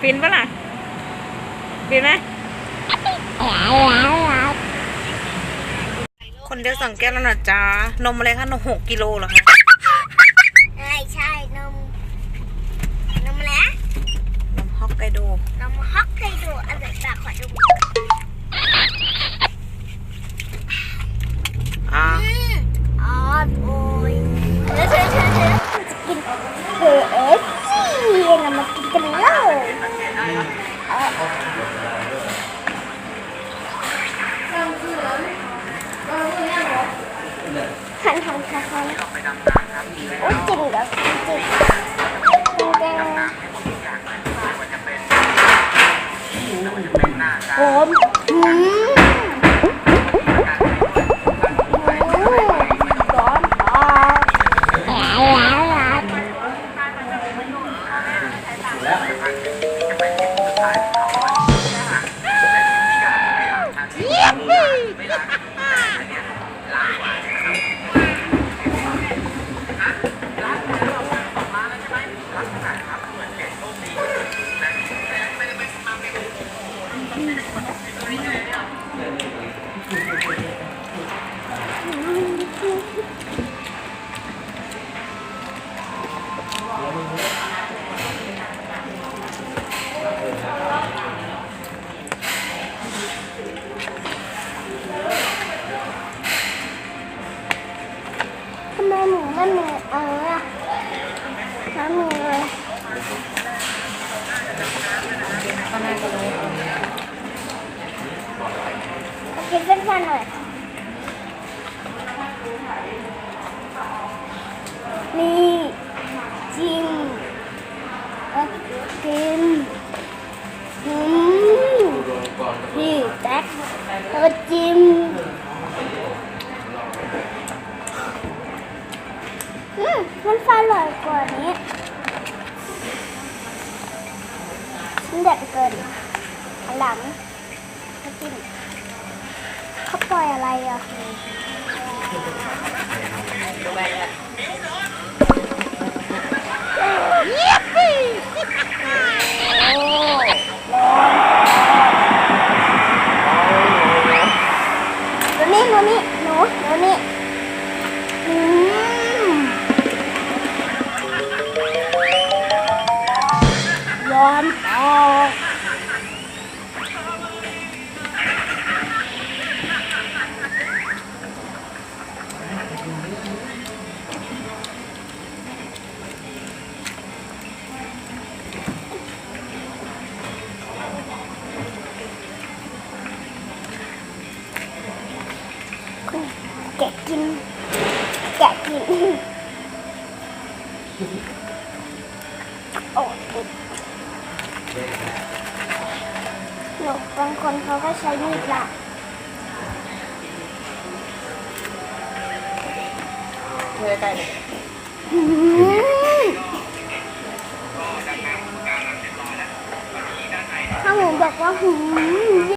ฟินปะล่ะ ฟินไหมคนเดียวสั่งแก้วแล้วนะจ๊ะ นมอะไรคะ นมหกกิโลเหรอคะใช่ใช่นม นมอะไรนมฮอกไกโด นมฮอกไกโดอร่อยปากขอดู หันหันคันหันโอ้จริงเหรอจริงจริงจริงผมหืม หน่อย นี่จิ้มเอ่อกินอืมนี่แท็กแล้วก็จิ้มอืมมันฟ้าอร่อยกว่านี้มันเด็ดเกินหลังแล้วจิ้ม เขาปล่อยอะไรอะ แกะกินแกะกินโอ้ติดหนูบางคนเขาก็ใช้มีดละเธอไก่